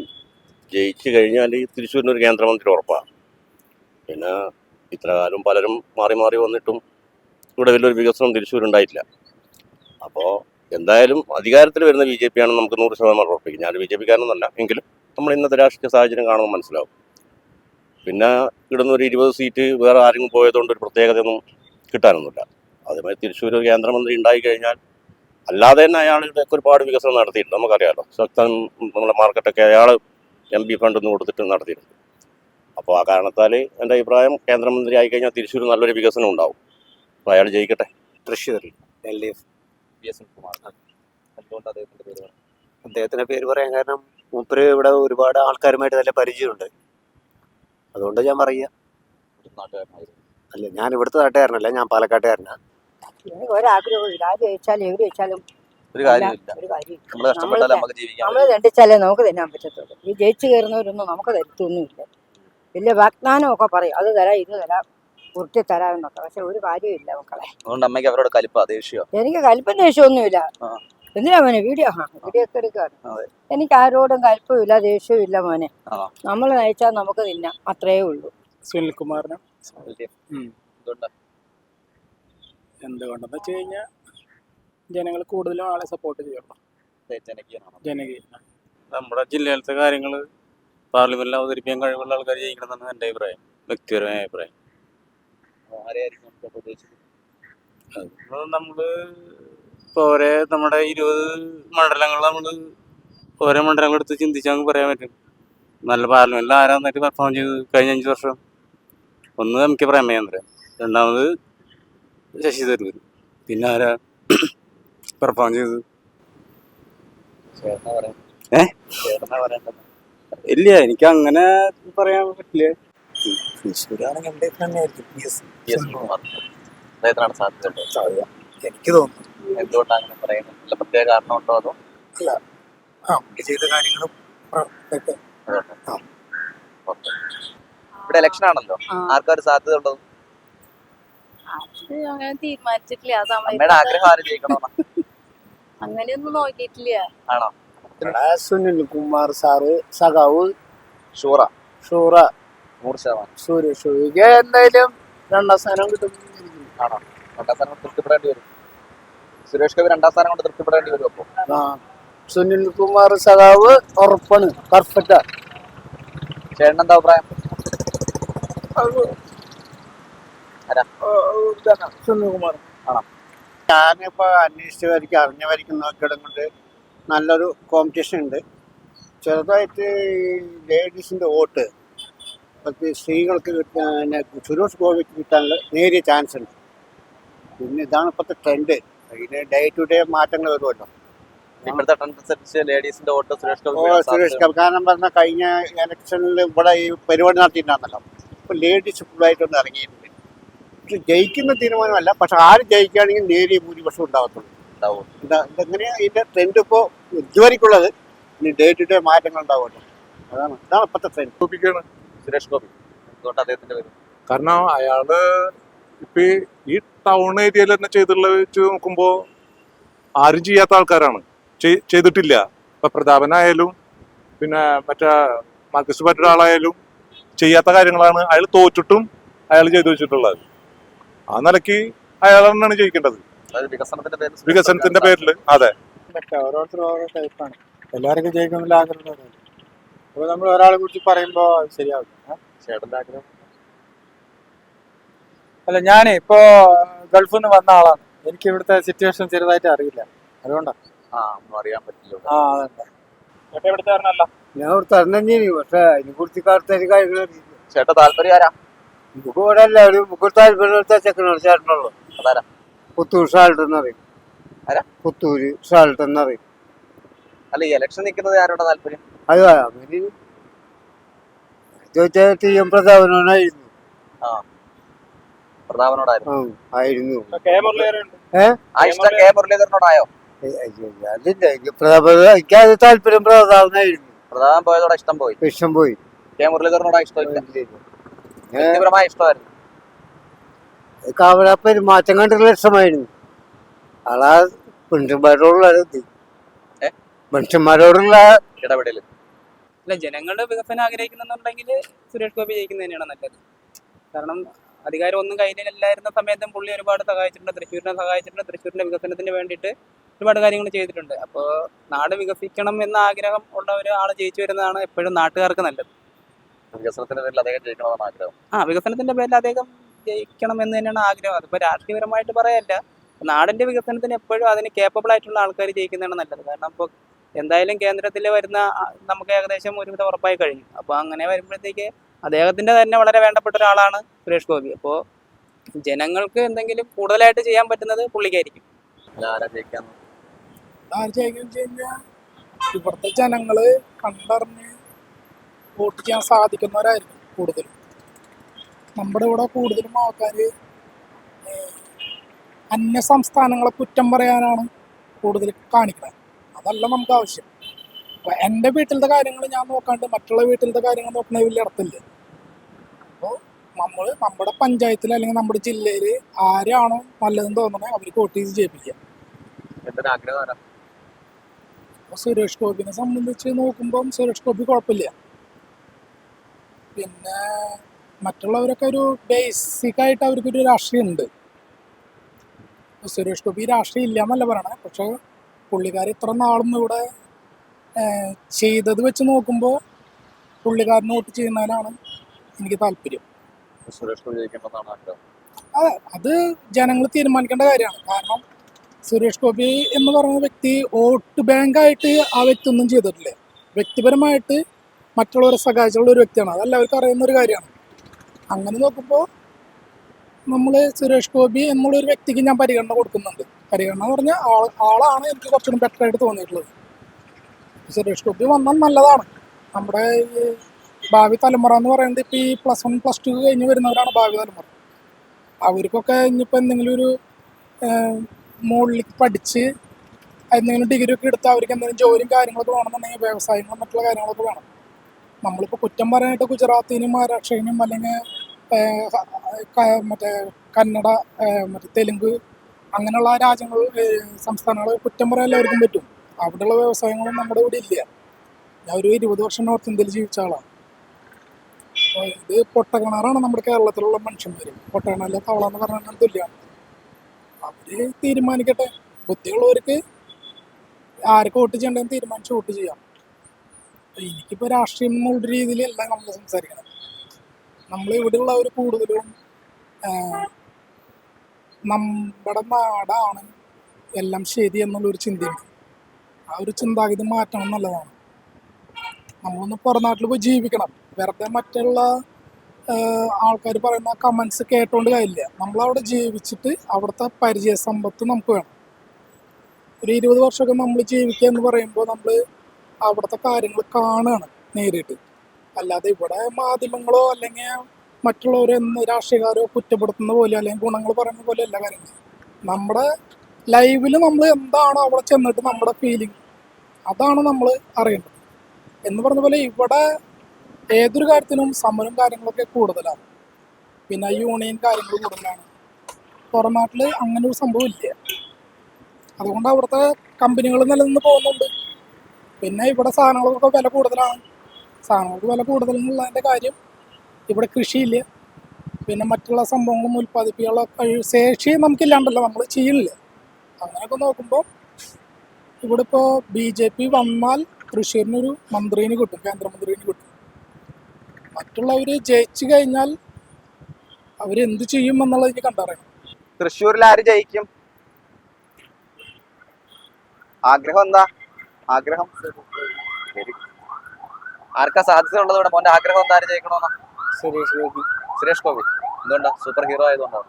S16: ജയിച്ചു കഴിഞ്ഞാൽ ഈ തൃശ്ശൂരിന് ഒരു കേന്ദ്രമന്ത്രി ഉറപ്പാണ്. പിന്നെ ഇത്ര കാലം പലരും മാറി മാറി വന്നിട്ടും ഇവിടെ വലിയൊരു വികസനം തൃശ്ശൂരുണ്ടായിട്ടില്ല. അപ്പോൾ എന്തായാലും അധികാരത്തിൽ വരുന്ന ബി ജെ പി ആണെന്ന് നമുക്ക് നൂറ് ശതമാനം ഉറപ്പിക്കും. ഞാൻ ബി ജെ പിക്കാരനൊന്നല്ല എങ്കിലും നമ്മൾ ഇന്നത്തെ രാഷ്ട്രീയ സാഹചര്യം കാണുമ്പോൾ മനസ്സിലാവും. പിന്നെ കിടന്ന ഒരു ഇരുപത് സീറ്റ് വേറെ ആരെങ്കിലും പോയതുകൊണ്ട് ഒരു പ്രത്യേകതയൊന്നും കിട്ടാനൊന്നുമില്ല. അതേമാതിരി തൃശ്ശൂർ കേന്ദ്രമന്ത്രി ഉണ്ടായി കഴിഞ്ഞാൽ അല്ലാതെ തന്നെ ഇവിടെയൊക്കെ ഒരുപാട് വികസനം നടത്തിയിട്ടുണ്ട്. നമുക്കറിയാമല്ലോ ശക്തൻ നമ്മളെ മാർക്കറ്റൊക്കെ അയാൾ എം പി ഫണ്ട് ഒന്ന് കൊടുത്തിട്ട് നടത്തിയിട്ടുണ്ട്. അപ്പോൾ ആ കാരണത്താൽ എന്റെ അഭിപ്രായം കേന്ദ്രമന്ത്രി ആയിക്കഴിഞ്ഞാൽ തൃശ്ശൂർ നല്ലൊരു വികസനം ഉണ്ടാവും. അപ്പോൾ അയാൾ ജയിക്കട്ടെ.
S17: തൃശ്ശൂരിൽ L D F
S5: V S Sunilkumar എന്തുകൊണ്ട് അദ്ദേഹത്തിന്റെ പേര് പറഞ്ഞു
S17: അദ്ദേഹത്തിന്റെ പേര് പറയാൻ കാരണം മൂപ്പര് ഇവിടെ ഒരുപാട് ആൾക്കാരുമായിട്ട് നല്ല പരിചയമുണ്ട്. അതുകൊണ്ട് ഞാൻ പറയുക.
S5: നാട്ടുകാരനായിരുന്നു.
S17: അല്ല ഞാൻ ഇവിടുത്തെ നാട്ടുകാരനല്ല ഞാൻ പാലക്കാട്ടുകാരനാണ്
S18: ഒരാഗ്രഹവും ആര് ജയിച്ചാലും ജയിച്ചാലും
S5: ഒരു കാര്യമില്ല
S18: ഒരു കാര്യമില്ല
S5: നമ്മൾ കഷ്ടപ്പെട്ടാലേ നമുക്ക് ജീവിക്കാൻ
S18: നമ്മൾ രണ്ടിച്ചാലേ നമുക്ക് തിന്നാൻ പറ്റത്തുള്ളൂ. ഈ ജയിച്ചു കയറുന്നവരൊന്നും നമുക്ക് തരത്തൊന്നുമില്ല. വലിയ വാഗ്ദാനമൊക്കെ പറയും. അത് തരാം ഇത് തരാം. ഉരുട്ടി തരാമെന്നൊക്കെ പക്ഷെ ഒരു കാര്യമില്ല മക്കളെ.
S5: അതുകൊണ്ട് അമ്മയ്ക്ക് അവരോട് കലിപ്പാ ദേഷ്യോ?
S18: എനിക്ക് കലിപ്പം ദേഷ്യമൊന്നുമില്ല. എന്തിനാ മോനെ? വീഡിയോ ആ വീഡിയോ ഒക്കെ എടുക്കാറ്
S5: അതെ.
S18: എനിക്ക് ആരോടും കലിപ്പമില്ല ദേഷ്യവും ഇല്ല മോനെ. നമ്മൾ നയിച്ചാൽ നമുക്ക് തിന്നാം. അത്രയേ ഉള്ളൂ.
S9: സുനിൽകുമാറിന്?
S5: എന്തുകൊണ്ടാ
S9: എന്തുകൊണ്ടെന്ന് വെച്ച് കഴിഞ്ഞാൽ ജനങ്ങൾ കൂടുതലും ആളെ സപ്പോർട്ട്
S5: ചെയ്യണം.
S9: ജനകീയ
S19: നമ്മുടെ ജില്ലയിലത്തെ കാര്യങ്ങൾ പാർലമെന്റിൽ അവതരിപ്പിക്കാൻ കഴിവുള്ള ആൾക്കാർ ചെയ്യണമെന്നാണ് എന്റെ അഭിപ്രായം. വ്യക്തിപരമായ അഭിപ്രായം.
S5: ആരെയായിരിക്കും നമുക്ക് ഉദ്ദേശിച്ചത്
S19: അത് നമ്മൾ ഇപ്പോൾ ഒരേ നമ്മുടെ ഇരുപത് മണ്ഡലങ്ങൾ നമ്മൾ ഓരോ മണ്ഡലങ്ങൾ എടുത്ത് ചിന്തിച്ചാൽ നമുക്ക് പറയാൻ പറ്റും. നല്ല പാർലമെന്റിൽ ആരാ നന്നായിട്ട് പെർഫോം ചെയ്ത് കഴിഞ്ഞ അഞ്ച് വർഷം? ഒന്ന് എം കെ പ്രേമചന്ദ്രൻ രണ്ടാമത് ശശി തരൂർ. പിന്നെ ആരാ പെർഫോം
S5: ചെയ്ത്
S19: ഏ? ഇല്ല എനിക്ക് അങ്ങനെ പറയാൻ പറ്റില്ല.
S17: തൃശ്ശൂരാണെങ്കിൽ എൽ ഡി എഫ് തന്നെയായിരിക്കും
S5: വി എസ് സുനിൽകുമാർ അദ്ദേഹത്തിനാണ് സാധ്യത
S17: എനിക്ക് തോന്നുന്നു.
S5: എന്തുകൊണ്ടാണ് അങ്ങനെ പറയുന്നത്? അല്ല പ്രത്യേക കാരണമുണ്ടോ അതോ?
S17: ആ പുള്ളി ചെയ്ത കാര്യങ്ങളും.
S5: ഇവിടെ ഇലക്ഷൻ ആണല്ലോ. ആർക്കൊരു സാധ്യത ഉണ്ടോ
S14: അങ്ങനെ തീരുമാനിച്ചിട്ടില്ല. ആ
S5: സമയത്ത് ആഗ്രഹം ആര് ജയിക്കണമെന്നാ
S14: അങ്ങനെയൊന്നും നോക്കിയിട്ടില്ല.
S5: ആണോ?
S17: സുനിൽകുമാർ സാറ് സഖാവ്
S5: ഷൂറ.
S17: ഷൂറ.
S5: നൂറ് ശതമാനം.
S17: സുരേഷ് ഗോപിക്ക് എന്തായാലും രണ്ടാം സ്ഥാനം കിട്ടും
S5: ആണോ? രണ്ടാം സ്ഥാനം തൃപ്തിപ്പെടേണ്ടി വരും. സുരേഷ് ഗോപി രണ്ടാം സ്ഥാനം കൊണ്ട് തൃപ്തിപ്പെടേണ്ടി വരും അപ്പൊ.
S17: സുനിൽ കുമാർ സഖാവ് ഉറപ്പാണ്. പെർഫെക്റ്റാ
S5: ചേട്ടൻ എന്താ അഭിപ്രായം?
S17: സുനിൽകുമാർ
S5: ആണോ?
S17: ഞാനിപ്പോ അന്വേഷിച്ചവർക്ക് അറിഞ്ഞവർക്ക് നോക്കിയിടം കൊണ്ട് നല്ലൊരു കോമ്പറ്റീഷൻ ഉണ്ട്. ചെറുതായിട്ട് ലേഡീസിന്റെ വോട്ട്. പക്ഷേ സ്ത്രീകൾക്ക് കിട്ടാൻ സുരേഷ് ഗോപിക്ക് കിട്ടാനുള്ള നേരിയ ചാൻസ് ഉണ്ട്. പിന്നെ ഇതാണ് ഇപ്പോഴത്തെ ട്രെൻഡ് ഇതിന് ഡേ ടു ഡേ മാറ്റങ്ങൾ വരുമല്ലോ.
S5: ഇപ്പോഴത്തെ ട്രെൻഡ് അനുസരിച്ച് ലേഡീസിന്റെ വോട്ട് സുരേഷ്
S17: ഓ
S5: ഗോപി
S17: സുരേഷ് ഗോപി. കാരണം പറഞ്ഞാൽ കഴിഞ്ഞ ഇലക്ഷനിൽ ഇവിടെ ഈ പരിപാടി നടത്തിയിട്ടുണ്ടായിരുന്നല്ലോ. ഇപ്പൊ ലേഡീസ് ഫുള്ളായിട്ടൊന്ന് ഇറങ്ങിയിട്ടുണ്ട്. പക്ഷെ ജയിക്കുന്ന തീരുമാനമല്ല. പക്ഷെ ആര് ജയിക്കുകയാണെങ്കിൽ നേരിയ ഭൂരിപക്ഷം ഉണ്ടാവത്തുള്ളൂ.
S5: ഉണ്ടാവും.
S17: ഇതാ ഇതെങ്ങനെയാ ഇതിന്റെ ട്രെൻഡ് ഇപ്പോൾ ഇതുവരെക്കുള്ളത് ഇനി ഡേ ടു ഡേ മാറ്റങ്ങൾ ഉണ്ടാവുമല്ലോ. അതാണ് ഇതാണ് ഇപ്പോഴത്തെ ട്രെൻഡ്
S5: സുരേഷ് ഗോപി. എന്തുകൊണ്ട് അദ്ദേഹത്തിന്റെ പേര്?
S7: കാരണം അയാൾ ഇപ്പൊ ഈ ടൗൺ ഏരിയയിൽ തന്നെ ചെയ്തിട്ടുള്ള വെച്ച് നോക്കുമ്പോ ആരും ചെയ്യാത്ത ആൾക്കാരാണ്. ചെയ്തിട്ടില്ല. ഇപ്പൊ പ്രതാപനായാലും പിന്നെ മറ്റേ മാർക്കസ് ആളായാലും ചെയ്യാത്ത കാര്യങ്ങളാണ് അയാൾ തോറ്റിട്ടും അയാൾ ചെയ്തു വെച്ചിട്ടുള്ളത്. ആ നിലയ്ക്ക് അയാൾ തന്നെയാണ് ജയിക്കേണ്ടത്.
S5: അതായത് വികസനത്തിന്റെ പേരിൽ
S7: വികസനത്തിന്റെ പേരിൽ അതെ.
S9: ഓരോരുത്തരും ഓരോ ടൈപ്പാണ് എല്ലാവർക്കും ജയിക്കുന്നില്ല ആഗ്രഹം അപ്പോൾ നമ്മൾ ഒരാളെ കുറിച്ച് പറയുമ്പോ ശരിയാവും
S5: ആഗ്രഹം?
S9: അല്ല ഞാൻ ഇപ്പോ ഗൾഫിൽ നിന്ന് വന്ന ആളാണ്. എനിക്ക് ഇവിടുത്തെ സിറ്റുവേഷൻ ചെറുതായിട്ട് അറിയില്ല. അതുകൊണ്ടാണ്
S5: ആ ഒന്നും അറിയാൻ പറ്റില്ല.
S9: ആ
S17: ഞാൻ ഇവിടെ തരണം പക്ഷെ അതിനെ കുറിച്ച് കറുത്ത കാര്യങ്ങൾ
S5: ചേട്ടൻ താല്പര്യം ആരാ?
S17: നമുക്ക് ഇവിടെ എല്ലാവരും നമുക്ക് താല്പര്യത്തെ ചെക്കനാണ് ചേട്ടനുള്ളൂ.
S5: അതാരാ?
S17: പുത്തൂർ സാൾട്ട് എന്നറിയും
S5: ആരാ?
S17: പുത്തൂര് സാൾട്ട് എന്നറിയും
S5: അല്ല ഈ ഇലക്ഷൻ നിൽക്കുന്നത് ആരോടെ താല്പര്യം?
S17: അത് അങ്ങനെ ചോദിച്ചാൽ ടി എം പ്രതാപനായിരുന്നു
S5: പ്രതാപനോടായിരുന്നു.
S17: ആ ആയിരുന്നു.
S19: കെ മുരളീധരൻ
S5: ആ ഇഷ്ടം കെ മുരളീധരനോടായോ
S17: അയ്യോ, അതില്ല എനിക്ക് പ്രതാപ എനിക്ക് അത് താല്പര്യം പ്രതാപനായിരുന്നു.
S5: പ്രതാപൻ പോയതോടെ ഇഷ്ടം പോയി.
S17: ഇഷ്ടം പോയി.
S5: കെ മുരളീധരനോടാ വ്യക്തിപരമായ ഇഷ്ടമായിരുന്നു.
S17: കാവല പെരുമാറ്റം കണ്ടിട്ടുള്ള ഇഷ്ടമായിരുന്നു. ആളാ ഇത്. മനുഷ്യന്മാരോടുള്ള
S5: ഇടപെടൽ
S20: അല്ല ജനങ്ങളുടെ വികസനം ആഗ്രഹിക്കുന്നുണ്ടെങ്കിൽ സുരേഷ് ഗോപി ജയിക്കുന്നത് തന്നെയാണ് നല്ലത്. കാരണം അധികാരം ഒന്നും കയ്യിലില്ലായിരുന്ന സമയത്തും പുള്ളി ഒരുപാട് സഹായിച്ചിട്ടുണ്ട്. തൃശ്ശൂരിനെ സഹായിച്ചിട്ടുണ്ട്. തൃശ്ശൂരിന്റെ വികസനത്തിന് വേണ്ടിയിട്ട് ഒരുപാട് കാര്യങ്ങൾ ചെയ്തിട്ടുണ്ട്. അപ്പോൾ നാട് വികസിക്കണം എന്ന ആഗ്രഹം ഉള്ള ഒരാൾ ജയിച്ചു വരുന്നതാണ് എപ്പോഴും നാട്ടുകാർക്ക് നല്ലത്.
S5: വികസനത്തിന്റെ പേരിൽ അദ്ദേഹം ജയിക്കണമെന്നാണ് ആഗ്രഹം.
S20: ആ വികസനത്തിന്റെ പേരിൽ അദ്ദേഹം ജയിക്കണം എന്ന് തന്നെയാണ് ആഗ്രഹം. അതിപ്പോൾ രാഷ്ട്രീയപരമായിട്ട് പറയല്ല.
S21: നാടിന്റെ വികസനത്തിന് എപ്പോഴും അതിന് കേപ്പബിൾ ആയിട്ടുള്ള ആൾക്കാർ ജയിക്കുന്നതാണ് നല്ലത്. കാരണം ഇപ്പോൾ എന്തായാലും കേന്ദ്രത്തിൽ വരുന്ന നമുക്ക് ഏകദേശം ഒരുവിധം ഉറപ്പായി കഴിഞ്ഞു. അപ്പോൾ അങ്ങനെ വരുമ്പോഴത്തേക്ക് അദ്ദേഹത്തിന്റെ തന്നെ വളരെ വേണ്ടപ്പെട്ട ഒരാളാണ് സുരേഷ് ഗോപി. അപ്പോൾ ജനങ്ങൾക്ക് എന്തെങ്കിലും കൂടുതലായിട്ട് ചെയ്യാൻ പറ്റുന്നത് പുള്ളിക്കായിരിക്കും.
S22: ഇവിടുത്തെ ജനങ്ങൾ കണ്ടറിഞ്ഞ് വോട്ട് ചെയ്യാൻ സാധിക്കുന്നവരായിരിക്കും കൂടുതലും. നമ്മുടെ ഇവിടെ കൂടുതലും ആൾക്കാര് അന്യ സംസ്ഥാനങ്ങളെ കുറ്റം പറയാനാണ് കൂടുതൽ കാണിക്കുന്നത് അതല്ല നമുക്ക് ആവശ്യം. അപ്പൊ എന്റെ വീട്ടിലത്തെ കാര്യങ്ങൾ ഞാൻ നോക്കാണ്ട് മറ്റുള്ള വീട്ടിലത്തെ കാര്യങ്ങൾ നോക്കുന്ന വലിയ അർത്ഥമില്ല അപ്പോൾ നമ്മൾ നമ്മുടെ പഞ്ചായത്തിൽ അല്ലെങ്കിൽ നമ്മുടെ ജില്ലയിൽ ആരാണോ നല്ലതെന്ന് തോന്നുന്നത് അവർക്ക് വോട്ട് ചെയ്ത് ജയിപ്പിക്കുക. സുരേഷ് ഗോപിനെ സംബന്ധിച്ച് നോക്കുമ്പം സുരേഷ് ഗോപി കുഴപ്പമില്ല. പിന്നെ മറ്റുള്ളവരൊക്കെ ഒരു ബേസിക് ആയിട്ട് അവർക്കൊരു രാഷ്ട്രീയം ഉണ്ട് സുരേഷ് ഗോപി രാഷ്ട്രീയം ഇല്ല എന്നല്ല പറയണേ. പക്ഷെ പുള്ളിക്കാരൻ ഇത്ര നാളും ഇവിടെ ചെയ്തത് വെച്ച് നോക്കുമ്പോൾ പുള്ളിക്കാരന് വോട്ട് ചെയ്യുന്നതിനാണ് എനിക്ക് താല്പര്യം. അതെ അത് ജനങ്ങൾ തീരുമാനിക്കേണ്ട കാര്യമാണ്. കാരണം സുരേഷ് ഗോപി എന്ന് പറയുന്ന വ്യക്തി വോട്ട് ബാങ്കായിട്ട് ആ വ്യക്തി ഒന്നും ചെയ്തിട്ടില്ല. വ്യക്തിപരമായിട്ട് മറ്റുള്ളവരെ സഹായിച്ചുള്ള ഒരു വ്യക്തിയാണ്. അതെല്ലാവർക്കും അറിയുന്ന ഒരു കാര്യമാണ്. അങ്ങനെ നോക്കുമ്പോൾ നമ്മൾ സുരേഷ് ഗോപി എന്നുള്ളൊരു വ്യക്തിക്ക് ഞാൻ പരിഗണന കൊടുക്കുന്നുണ്ട്. പരിഗണന പറഞ്ഞ ആളാണ് എനിക്ക് കുറച്ചും ബെറ്റർ ആയിട്ട് തോന്നിയിട്ടുള്ളത്. സുരേഷ് ഗോപി വന്നാൽ നല്ലതാണ്. നമ്മുടെ ഈ ഭാവി തലമുറ എന്ന് പറയുന്നത് ഇപ്പോൾ ഈ പ്ലസ് വൺ പ്ലസ് ടു കഴിഞ്ഞ് വരുന്നവരാണ് ഭാവി തലമുറ. അവർക്കൊക്കെ ഇനിയിപ്പോൾ എന്തെങ്കിലും ഒരു മുകളിലേക്ക് പഠിച്ച് എന്തെങ്കിലും ഡിഗ്രി ഒക്കെ എടുത്ത് അവർക്ക് എന്തെങ്കിലും ജോലിയും കാര്യങ്ങളൊക്കെ വേണമെന്നുണ്ടെങ്കിൽ വ്യവസായങ്ങളും മറ്റുള്ള കാര്യങ്ങളൊക്കെ വേണം. നമ്മളിപ്പോൾ കുറ്റം പറയാനായിട്ട് ഗുജറാത്തിനും മഹാരാഷ്ട്രയിനും അല്ലെങ്കിൽ മറ്റേ കന്നഡ മറ്റേ തെലുങ്ക് അങ്ങനെയുള്ള രാജ്യങ്ങൾ സംസ്ഥാനങ്ങൾ കുറ്റം പറയാൻ എല്ലാവർക്കും പറ്റും. അവിടെയുള്ള വ്യവസായങ്ങളും നമ്മുടെ ഇവിടെ ഇല്ല. ഞാൻ ഒരു ഇരുപത് വർഷം നോർത്ത് ഇന്ത്യയിൽ ജീവിച്ച ആളാണ്. ഇത് പൊട്ടക്കിണറാണ് നമ്മുടെ കേരളത്തിലുള്ള മനുഷ്യന്മാർ. പൊട്ടകിണല്ല തവള എന്ന് പറഞ്ഞാൽ തുല്യമാണ് അവർ തീരുമാനിക്കട്ടെ. ബുദ്ധിയുള്ളവർക്ക് ആർക്ക് വോട്ട് ചെയ്യണ്ടെന്ന് തീരുമാനിച്ച് വോട്ട് ചെയ്യാം. എനിക്കിപ്പോ രാഷ്ട്രീയം എന്നുള്ള രീതിയിലല്ല നമ്മൾ സംസാരിക്കണം നമ്മൾ ഇവിടെയുള്ളവർ കൂടുതലും നമ്മുടെ നാടാണ് എല്ലാം ശരി എന്നുള്ളൊരു ചിന്തയാണ്. ആ ഒരു ചിന്താഗതി മാറ്റണം എന്നുള്ളതാണ്. നമ്മളൊന്ന് പുറം നാട്ടിൽ പോയി ജീവിക്കണം. വെറുതെ മറ്റുള്ള ആൾക്കാർ പറയുന്ന കമൻസ് കേട്ടോണ്ട് കാര്യമില്ല. നമ്മളവിടെ ജീവിച്ചിട്ട് അവിടുത്തെ പരിചയ സമ്പത്ത് നമുക്ക് വേണം. ഒരു ഇരുപത് വർഷമൊക്കെ നമ്മൾ ജീവിക്കുക എന്ന് പറയുമ്പോൾ നമ്മൾ അവിടുത്തെ കാര്യങ്ങൾ കാണുകയാണ് നേരിട്ട്. അല്ലാതെ ഇവിടെ മാധ്യമങ്ങളോ അല്ലെങ്കിൽ മറ്റുള്ളവരോ എന്ന് രാഷ്ട്രീയക്കാരോ കുറ്റപ്പെടുത്തുന്ന പോലെ അല്ലെങ്കിൽ ഗുണങ്ങൾ പറയുന്ന പോലെ അല്ല കാര്യങ്ങൾ. നമ്മുടെ ലൈവിൽ നമ്മൾ എന്താണോ അവിടെ ചെന്നിട്ട് നമ്മുടെ ഫീലിംഗ് അതാണ് നമ്മൾ അറിയേണ്ടത്. എന്ന് പറഞ്ഞ പോലെ ഇവിടെ ഏതൊരു കാര്യത്തിനും സമരം കാര്യങ്ങളൊക്കെ കൂടുതലാണ്. പിന്നെ യൂണിയൻ കാര്യങ്ങൾ കൂടുതലാണ്. പുറം നാട്ടിൽ അങ്ങനെ ഒരു സംഭവം ഇല്ല. അതുകൊണ്ട് അവിടുത്തെ കമ്പനികൾ നിലനിന്ന് പോകുന്നുണ്ട്. പിന്നെ ഇവിടെ സാധനങ്ങൾക്കൊക്കെ വില കൂടുതലാണ്. സാധനങ്ങൾക്ക് വില കൂടുതൽ എന്നുള്ളതിന്റെ കാര്യം ഇവിടെ കൃഷിയില്ല. പിന്നെ മറ്റുള്ള സംഭവങ്ങളും ഉൽപ്പാദിപ്പിക്കാനുള്ള ശേഷി നമുക്കില്ലാണ്ടല്ലോ നമ്മൾ ചെയ്യണില്ല അങ്ങനെയൊക്കെ നോക്കുമ്പോൾ ഇവിടെ ഇപ്പോൾ ബി ജെ പി വന്നാൽ തൃശ്ശൂരിനൊരു മന്ത്രിനെ കിട്ടും കേന്ദ്രമന്ത്രിനെ കിട്ടും. മറ്റുള്ളവർ ജയിച്ചു കഴിഞ്ഞാൽ അവരെന്ത് ചെയ്യും എന്നുള്ളത് എനിക്ക് കണ്ടറിയാം
S5: തൃശ്ശൂരിൽ ആര് ജയിക്കും? ആഗ്രഹം എന്താ? ആഗ്രഹം. ആർക്കാ സാധ്യത ഉള്ളത് ഇവിടെ? മോന്റെ ആഗ്രഹം എന്താ? ആര് ജയിക്കണോന്നാ?
S21: സുരേഷ് ഗോപി
S5: സുരേഷ് ഗോപി. എന്തുകൊണ്ടാ? സൂപ്പർ ഹീറോ ആയതുകൊണ്ടാണ്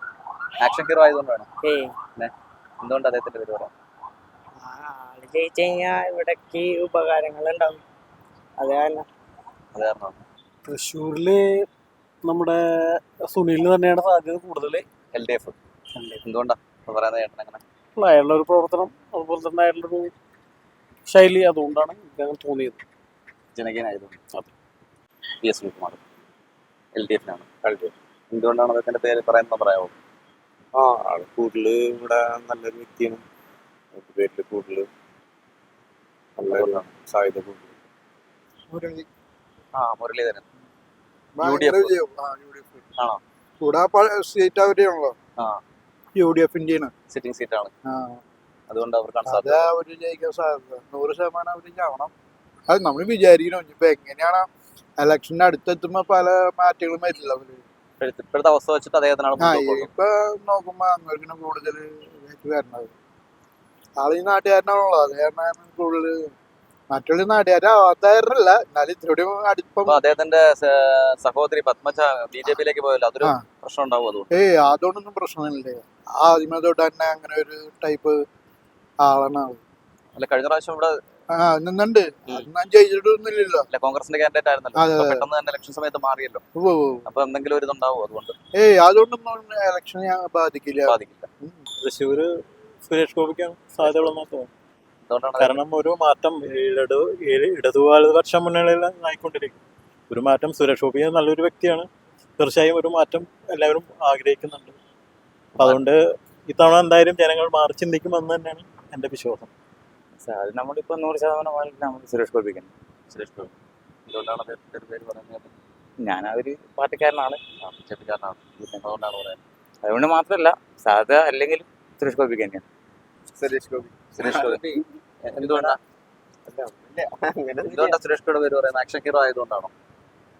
S5: ആക്ഷൻ ഹീറോ ആയതുകൊണ്ടാണ്? എന്തുകൊണ്ട് അദ്ദേഹത്തിന്റെ പേര് പറയാം
S21: ആൾ ജയിച്ചു കഴിഞ്ഞാൽ ഇവിടേക്ക് ഉപകാരങ്ങൾ ഉണ്ടാവും അത് കാരണം.
S5: അത് കാരണം
S2: തൃശ്ശൂരിൽ നമ്മുടെ സുനിലിന് തന്നെയാണ് സാധ്യത കൂടുതൽ
S5: എൽ ഡി എഫ് എന്തുകൊണ്ടാ? പറയാൻ ചേട്ടൻ അങ്ങനെ
S2: അയാളുടെ ഒരു പ്രവർത്തനം അതുപോലെ തന്നെ അയാളുടെ ഒരു ശൈലി അതുകൊണ്ടാണ് ഇദ്ദേഹം അങ്ങനെ തോന്നിയത്.
S5: ജനകീയനായതുകൊണ്ട്. P S Sunilkumar. L D എഫിനാണ് എന്തുകൊണ്ടാണ് അദ്ദേഹത്തിന്റെ പേര് പറയുന്നത് പറയാമോ
S8: ആ ആൾ കൂടുതൽ ഇവിടെ നല്ലൊരു വ്യക്തിയാണ്. പേരിൽ പേരിൽ കൂടുതൽ നല്ല സാധ്യത കൂടുതൽ.
S5: ആ മുരളീധരൻ.
S22: വിജയം. ആ, UDF.
S5: ആണോ?
S22: കൂടെ സീറ്റ് അവരെയാണല്ലോ
S5: ആ.
S22: യു ഡി എഫിന്റെയാണ്
S5: സിറ്റിംഗ് സീറ്റാണ്
S22: ആ.
S5: അതുകൊണ്ട് അവർക്കാണ്
S22: അത് അവർ ജയിക്കാൻ സാധ്യത. നൂറ് ശതമാനം അവർ ചാവണം അത് നമ്മൾ വിചാരിക്കണം ഇപ്പൊ എങ്ങനെയാണ് ഇലക്ഷന്റെ അടുത്തെത്തുമ്പോ പല മാറ്റങ്ങളും വരില്ല അവർ.
S5: ഇപ്പോഴത്തെ അവസ്ഥ വെച്ചിട്ട് അദ്ദേഹത്തിനാണ്
S22: ആ. ഇപ്പൊ നോക്കുമ്പോ അങ്ങോട്ട് കൂടുതൽ
S13: വരണത് ആൾ ഈ നാട്ടുകാരനാണല്ലോ. അത് കാരണം കൂടുതൽ മറ്റുള്ള നാട്ടുകാരാവാത്തവരല്ല എന്നാലും ഇത്തിരി അടുപ്പം.
S5: അപ്പൊ അദ്ദേഹത്തിന്റെ സ- സഹോദരി പത്മജ ബി ജെ പിയിലേക്ക് പോയല്ലോ. അതൊരു. പ്രശ്നം ഉണ്ടാവും അതുകൊണ്ട്.
S13: ഏയ് അതുകൊണ്ടൊന്നും പ്രശ്നമില്ലേ. ആദ്യമേ തൊട്ട് തന്നെ അങ്ങനെ ഒരു ടൈപ്പ് ആളാണ് ആൾ.
S5: അല്ല കഴിഞ്ഞ പ്രാവശ്യം ഇവിടെ
S13: നിന്നുണ്ട് ജയിച്ചിട്ടൊന്നുമില്ലല്ലോ.
S5: അല്ല കോൺഗ്രസിന്റെ കാൻഡിഡേറ്റ് ആയിരുന്നല്ലോ. പെട്ടെന്ന് തന്നെ ഇലക്ഷൻ സമയത്ത് മാറിയല്ലോ. അപ്പൊ എന്തെങ്കിലും ഒരു ഇതുണ്ടാവും അതുകൊണ്ട്?
S13: ഏയ് അതുകൊണ്ടൊന്നും ഇലക്ഷൻ ബാധിക്കില്ല.
S5: ബാധിക്കില്ല.
S23: തൃശ്ശൂര് സുരേഷ് ഗോപിക്കാണ് സാധ്യതകളെന്നാ തോന്നുന്നു കാരണം ഒരു മാറ്റം ഇടതു ഇടതു വലതുപക്ഷ മുന്നണിയിൽ ആയിക്കൊണ്ടിരിക്കും ഒരു മാറ്റം സുരേഷ് ഗോപി നല്ലൊരു വ്യക്തിയാണ്. തീർച്ചയായും ഒരു മാറ്റം എല്ലാവരും ആഗ്രഹിക്കുന്നുണ്ട്. അപ്പൊ അതുകൊണ്ട് ഇത്തവണ എന്തായാലും ജനങ്ങൾ മാറി ചിന്തിക്കുമെന്ന് തന്നെയാണ് എന്റെ വിശ്വാസം.
S1: അത് നമ്മളിപ്പോ നൂറ് ശതമാനം നമ്മൾ സുരേഷ് ഗോപിക്ക്
S5: സുരേഷ് ഗോപി. എന്തുകൊണ്ടാണ് അദ്ദേഹത്തിന്റെ ഒരു പേര് പറയുന്നത്?
S1: ഞാൻ ആ ഒരു പാർട്ടിക്കാരനാണ്.
S5: അതുകൊണ്ടാണ് പറയുന്നത്.
S1: അതുകൊണ്ട് മാത്രമല്ല സാധാ അല്ലെങ്കിൽ സുരേഷ് ഗോപിക്ക് തന്നെയാണ്.
S5: സുരേഷ് ഗോപി. സുരേഷ് ഗോപി. എന്തുകൊണ്ടാ? എന്തുകൊണ്ടാ സുരേഷ് ഗോപിയുടെ പേര് പറയുന്നത്? ആക്ഷൻ ഹീറോ ആയതുകൊണ്ടാണോ?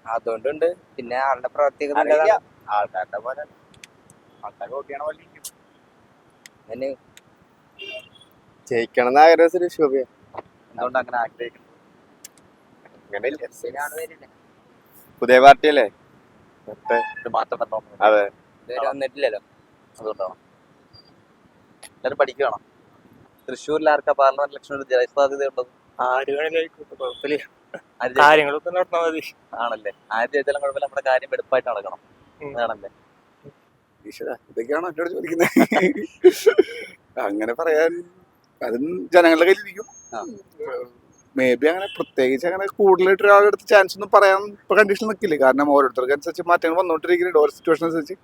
S1: അതുകൊണ്ടുണ്ട്. പിന്നെ ആളുടെ പ്രവർത്തികൾ ആൾക്കാരുടെ പോലെ ആൾക്കാർ വോട്ട് പോലെ
S23: ജയിക്കണം എന്ന് ആഗ്രഹിച്ചൊരു
S5: എന്തുകൊണ്ട് അങ്ങനെ ആഗ്രഹിക്കുന്നത്?
S23: പുതിയ പാർട്ടിയല്ലേ?
S5: ഒരു മാറ്റം വരണം
S23: അതെ.
S1: ഇതുവരെ വന്നിട്ടില്ലല്ലോ.
S5: അതുകൊണ്ടാണ് എല്ലാവരും പഠിക്കുകയാണോ തൃശ്ശൂരിൽ ആർക്കാ പാർലമെന്റ് ആര് ജയിക്കും?
S23: കാര്യങ്ങളൊക്കെ നടന്നാൽ മതി.
S5: ആണല്ലേ. ആര് ജയിച്ചാലും കുഴപ്പമില്ല. നമ്മുടെ കാര്യം വെടുപ്പായിട്ട് നടക്കണം. അതാണല്ലേ
S23: ഇതൊക്കെയാണോ എന്നോട് ചോദിക്കുന്നത്? അങ്ങനെ പറയാൻ അതും ജനങ്ങളുടെ കയ്യിലിരിക്കും.
S5: ഇരിക്കും
S23: മേ ബി അങ്ങനെ പ്രത്യേകിച്ച് അങ്ങനെ കൂടുതലായിട്ട് ഒരാളുടെ അടുത്ത് ചാൻസ് ഒന്നും പറയാൻ ഇപ്പൊ കണ്ടീഷൻ നിൽക്കില്ല കാരണം ഓരോരുത്തർക്ക് അനുസരിച്ച് മാറ്റങ്ങൾ വന്നുകൊണ്ടിരിക്കുന്നുണ്ട് ഓരോ സിറ്റുവേഷൻ അനുസരിച്ച്.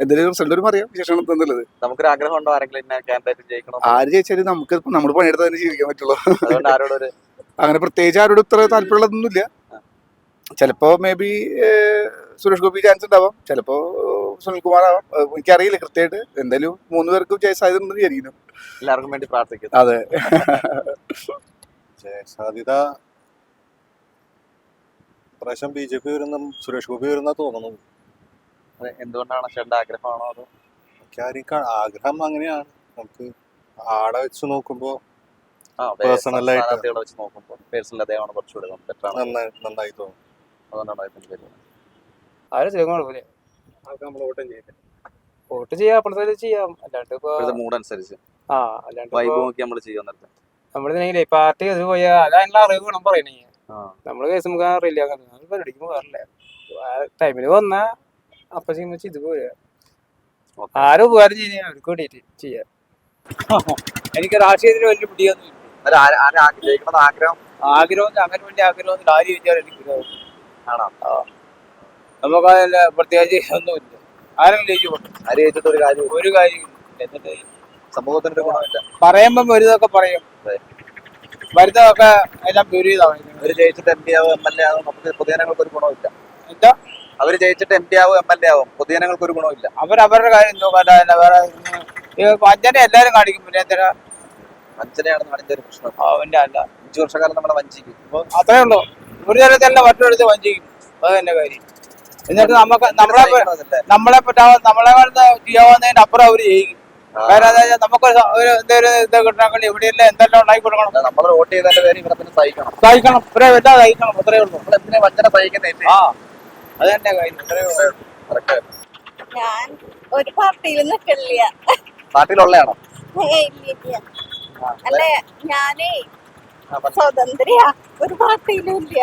S23: എന്തെങ്കിലും റിസൾട്ട് ഒരു വിശേഷം ശേഷം എന്നുള്ളത്.
S5: നമുക്കൊരു ആഗ്രഹം ഉണ്ടോ ആരെങ്കിലും
S23: ആര് ജയിച്ചാലും നമുക്ക് നമ്മൾ പണിയെടുത്ത് തന്നെ ജീവിക്കാൻ പറ്റുള്ളൂ. അങ്ങനെ പ്രത്യേകിച്ച് ആരോടും ഇത്ര താല്പര്യമുള്ളതൊന്നുമില്ല. ചിലപ്പോ maybe Suresh Gopi chance ഉണ്ടാവാം. ചിലപ്പോ എനിക്ക് എനിക്കറിയില്ല കൃത്യമായിട്ട് എന്തായാലും മൂന്ന് പേർക്കും ജയ സാധ്യത ഉണ്ടെന്ന് വിചാരിക്കുന്നു.
S5: എല്ലാവർക്കും വേണ്ടി പ്രാർത്ഥിക്കുന്നു.
S23: അതെ.
S16: ജയസാധ്യത പ്രാവശ്യം ബി ജെ പി വരുന്ന സുരേഷ് ഗോപി വരുന്ന തോന്നുന്നു.
S5: അതെ, എന്തുകൊണ്ടാണ് ചേട്ടന്റെ ആഗ്രഹമാണോ അത്?
S16: എനിക്കാരും ആഗ്രഹം അങ്ങനെയാണ്. നമുക്ക് ആടെ വെച്ച് നോക്കുമ്പോൾ
S5: ആ
S16: Personal ആയിട്ട്.
S5: സ്ഥാനാർത്ഥികളെ വെച്ച് നോക്കുമ്പോൾ പേഴ്സണൽ അദ്ദേഹമാണ് കുറച്ചുകൂടി
S16: നന്നായി തോന്നുന്നു. തോന്നും
S5: അതുകൊണ്ടാണ്.
S21: ആരും കുഴപ്പമില്ല നമ്മൾ വോട്ടും ചെയ്യാം അപ്പോഴത്തെ ചെയ്യാം. അല്ലാണ്ട് ഇപ്പൊ
S5: ഇപ്പോഴത്തെ മൂഡ് അനുസരിച്ച്.
S21: ആ അല്ലാണ്ട്
S5: വൈബ് നോക്കി നമ്മൾ ചെയ്യാൻ നേരത്തെ
S21: നമ്മളിതിനെ പാർട്ടി അത് പോയാൽ അറിവ് വേണം പറയണേ.
S5: ആ.
S21: നമ്മൾ കേസ് നമുക്ക് അറിയില്ല പരിപാടിക്ക് പോകാറില്ല. വന്നാ അപ്പൊ ചെയ്യുമ്പോ ഇത് പോരാ ആരും ഉപകാരം ചെയ്യാൻ അവർക്ക് വേണ്ടിയിട്ട് ചെയ്യാം. എനിക്ക് രാഷ്ട്രീയത്തിന് വലിയ പിടിയൊന്നും
S5: ആഗ്രഹം?
S21: ആഗ്രഹം അങ്ങനെ വേണ്ടി ആഗ്രഹം ആര് ചോദിച്ചാലും എനിക്ക്
S5: ആണോ?
S21: നമുക്ക് അതിൽ പ്രത്യേകിച്ച് ഒന്നുമില്ല. ആരെങ്കിലും ജയിച്ചു പോട്ടെ.
S5: ആര് ജയിച്ചിട്ട് ഒരു കാര്യം
S21: ഒരു കാര്യം എന്നിട്ട്
S5: സമൂഹത്തിന്റെ ഗുണമില്ല.
S21: പറയുമ്പം ഒരുതൊക്കെ പറയും. വരുന്നതൊക്കെ എല്ലാം വിപരീതമാണ്
S5: അവർ ജയിച്ചിട്ട് എം പി ആവും എം എൽ എ ആവും. നമുക്ക് പൊതുജനങ്ങൾക്ക് ഒരു ഗുണമില്ല.
S21: എന്താ?
S5: അവർ ജയിച്ചിട്ട് എം പി ആവും എം എൽ എ ആവും. പൊതുജനങ്ങൾക്ക് ഒരു ഗുണമില്ല.
S21: അവർ അവരുടെ കാര്യം നോക്കാൻ വേറെ വഞ്ചനെ എല്ലാരും കാണിക്കും. പിന്നെ എന്തിനാ?
S5: വഞ്ചനയാണ് നാടിന്റെ ഒരു പ്രശ്നം.
S21: അവന്റെ അല്ല.
S5: അഞ്ചു വർഷക്കാലം നമ്മളെ വഞ്ചിക്കും.
S21: അത്രേ ഉള്ളൂ. ഒരു തരത്തിലല്ല മറ്റൊരിടത്ത് വഞ്ചിക്കും. അത് തന്നെ കാര്യം. എന്നിട്ട് നമുക്ക് നമ്മളെ നമ്മളെ പറ്റാ- നമ്മളെ കൊണ്ട് ചെയ്യാവുന്നതിന്റെ അപ്പുറം അവർ ചെയ്യും. കാരണം നമുക്ക് ഒരു എന്തൊരു എന്തെങ്കിലും ഇത് കിട്ടണമെങ്കിൽ ഇവിടെയെല്ലാം എന്തെല്ലാം ഉണ്ടാക്കി കൊടുക്കണം.
S5: നമ്മൾ വോട്ട് ചെയ്തതിന്റെ പേര് ഇവിടെ പിന്നെ സഹിക്കണം.
S21: സഹിക്കണം. വല്ല സഹിക്കണം അത്രേ ഉള്ളൂ.
S5: നമ്മൾ എന്തിനാ വഞ്ചന സഹിക്കുന്നേ?
S21: ആ അത് തന്നെ കാര്യം.
S14: ഞാൻ ഒരു പാർട്ടിയിൽ നിൽക്കില്ല
S5: പാർട്ടിയിലുള്ളയാണോ?
S14: അല്ല ഞാനേ സ്വതന്ത്രയാ. ഒരു പാർട്ടിയിലും ഇല്ല.